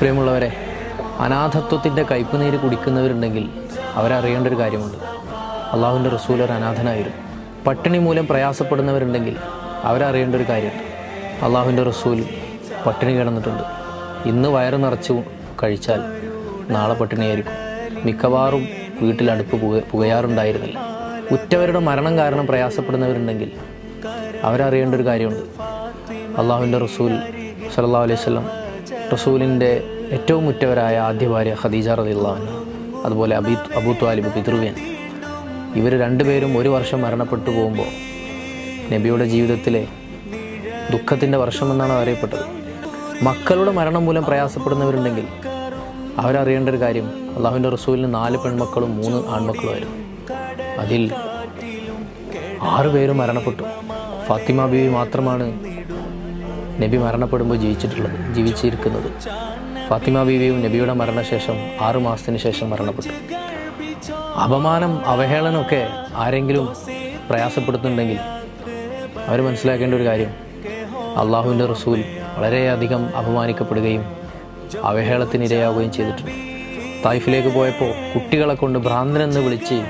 പ്രിയമുള്ളവരെ അനാഥത്വത്തിന്റെ കയ്പുനീര് കുടിക്കുന്നവരുണ്ടെങ്കിൽ അവരറിയേണ്ട ഒരു കാര്യമുണ്ട്. അള്ളാഹുവിന്റെ റസൂൽ ഒരു അനാഥനായിരുന്നു. പട്ടിണി മൂലം പ്രയാസപ്പെടുന്നവരുണ്ടെങ്കിൽ അവരറിയേണ്ട ഒരു കാര്യമുണ്ട് അള്ളാഹുവിന്റെ റസൂൽ പട്ടിണി കിടന്നിട്ടുണ്ട്. ഇന്ന് വയറ് നിറച്ച് കഴിച്ചാൽ നാളെ പട്ടിണിയായിരിക്കും. മിക്കവാറും വീട്ടിൽ അടുപ്പ് പുക പുകയാറുണ്ടായിരുന്നില്ല. ഉറ്റവരുടെ മരണം കാരണം പ്രയാസപ്പെടുന്നവരുണ്ടെങ്കിൽ അവരറിയേണ്ട ഒരു കാര്യമുണ്ട്. അള്ളാഹുവിന്റെ റസൂൽ സല്ലല്ലാഹു അലൈഹി വസല്ലം റസൂലിന്റെ ഏറ്റവും മുറ്റവരായ ആദ്യ ഭാര്യ ഖദീജ റളിയല്ലാഹു അതുപോലെ അബി അബൂ ത്വാലിബ് പിതൃവ്യൻ. ഇവർ രണ്ടുപേരും ഒരു വർഷം മരണപ്പെട്ടു പോകുമ്പോൾ നബിയുടെ ജീവിതത്തിലെ ദുഃഖത്തിന്റെ വർഷമെന്നാണ് അറിയപ്പെട്ടത്. മക്കളുടെ മരണം മൂലം പ്രയാസപ്പെടുന്നവരുണ്ടെങ്കിൽ അവരറിയേണ്ട ഒരു കാര്യം അള്ളാഹുവിന്റെ റസൂലിന് നാല് പെൺമക്കളും മൂന്ന് ആൺമക്കളുമായിരുന്നു. അതിൽ ആറുപേരും മരണപ്പെട്ടു. ഫാത്തിമ ബീവി മാത്രമാണ് നബി മരണപ്പെടുമ്പോൾ ജീവിച്ചിട്ടുള്ളത് ജീവിച്ചിരിക്കുന്നത്. ഫാത്തിമ ബീവിയും നബിയുടെ മരണശേഷം ആറു മാസത്തിന് ശേഷം മരണപ്പെട്ടു. അപമാനം അവഹേളനമൊക്കെ ആരെങ്കിലും പ്രയാസപ്പെടുത്തുന്നുണ്ടെങ്കിൽ അവർ മനസ്സിലാക്കേണ്ട ഒരു കാര്യം അള്ളാഹുവിന്റെ റസൂൽ വളരെയധികം അപമാനിക്കപ്പെടുകയും അവഹേളത്തിനിരയാവുകയും ചെയ്തിട്ടുണ്ട്. തായ്ഫിലേക്ക് പോയപ്പോൾ കുട്ടികളെ കൊണ്ട് ഭ്രാന്തനെന്ന് വിളിച്ച്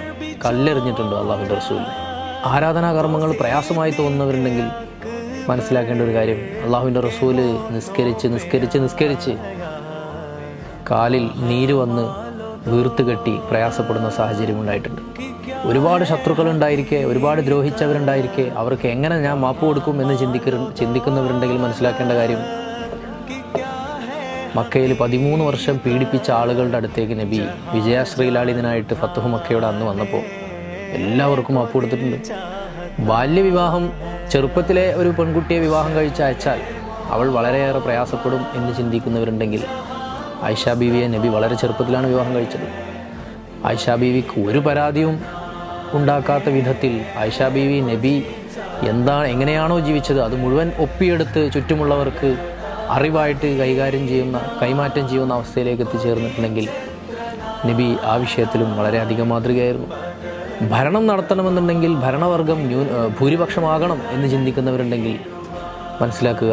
കല്ലെറിഞ്ഞിട്ടുണ്ട് അള്ളാഹുവിന്റെ റസൂലിനെ ആരാധനാകർമ്മങ്ങൾ പ്രയാസമായി തോന്നുന്നവരുണ്ടെങ്കിൽ മനസ്സിലാക്കേണ്ട ഒരു കാര്യം. അള്ളാഹുവിന്റെ റസൂൽ നിസ്കരിച്ച് നിസ്കരിച്ച് നിസ്കരിച്ച് കാലിൽ നീര് വന്ന് വീർത്ത് കെട്ടി പ്രയാസപ്പെടുന്ന സാഹചര്യം ഉണ്ടായിട്ടുണ്ട്. ഒരുപാട് ശത്രുക്കൾ ഉണ്ടായിരിക്കെ ഒരുപാട് ദ്രോഹിച്ചവരുണ്ടായിരിക്കെ അവർക്ക് എങ്ങനെ ഞാൻ മാപ്പ് കൊടുക്കും എന്ന് ചിന്തിക്ക ചിന്തിക്കുന്നവരുണ്ടെങ്കിൽ മനസ്സിലാക്കേണ്ട കാര്യം മക്കയിൽ പതിമൂന്ന് വർഷം പീഡിപ്പിച്ച ആളുകളുടെ അടുത്തേക്ക് നബി വിജയാശ്രീലാളിതനായിട്ട് ഫത്തുഹ് മക്കയുടെ അന്ന് വന്നപ്പോൾ എല്ലാവർക്കും മാപ്പ് കൊടുത്തിട്ടുണ്ട്. ബാല്യവിവാഹം ചെറുപ്പത്തിലെ ഒരു പെൺകുട്ടിയെ വിവാഹം കഴിച്ച് അയച്ചാൽ അവൾ വളരെയേറെ പ്രയാസപ്പെടും എന്ന് ചിന്തിക്കുന്നവരുണ്ടെങ്കിൽ ആയിഷ ബീവിയെ നബി വളരെ ചെറുപ്പത്തിലാണ് വിവാഹം കഴിച്ചത്. ആയിഷ ബീവിക്ക് ഒരു പരാതിയും ഉണ്ടാക്കാത്ത വിധത്തിൽ ആയിഷ ബീവി നബി എന്താണ് എങ്ങനെയാണോ ജീവിച്ചത് അത് മുഴുവൻ ഒപ്പിയെടുത്ത് ചുറ്റുമുള്ളവർക്ക് അറിവായിട്ട് കൈകാര്യം ചെയ്യുന്ന കൈമാറ്റം ചെയ്യുന്ന അവസ്ഥയിലേക്ക് എത്തിച്ചേർന്നിട്ടുണ്ടെങ്കിൽ നബി ആ വിഷയത്തിലും വളരെയധികം മാതൃകയായിരുന്നു. ഭരണം നടത്തണമെന്നുണ്ടെങ്കിൽ ഭരണവർഗം ന്യൂ ഭൂരിപക്ഷമാകണം എന്ന് ചിന്തിക്കുന്നവരുണ്ടെങ്കിൽ മനസ്സിലാക്കുക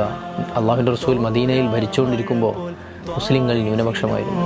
അള്ളാഹുവിന്റെ റസൂൽ മദീനയിൽ ഭരിച്ചുകൊണ്ടിരിക്കുമ്പോൾ മുസ്ലിങ്ങൾ ന്യൂനപക്ഷമായിരുന്നു.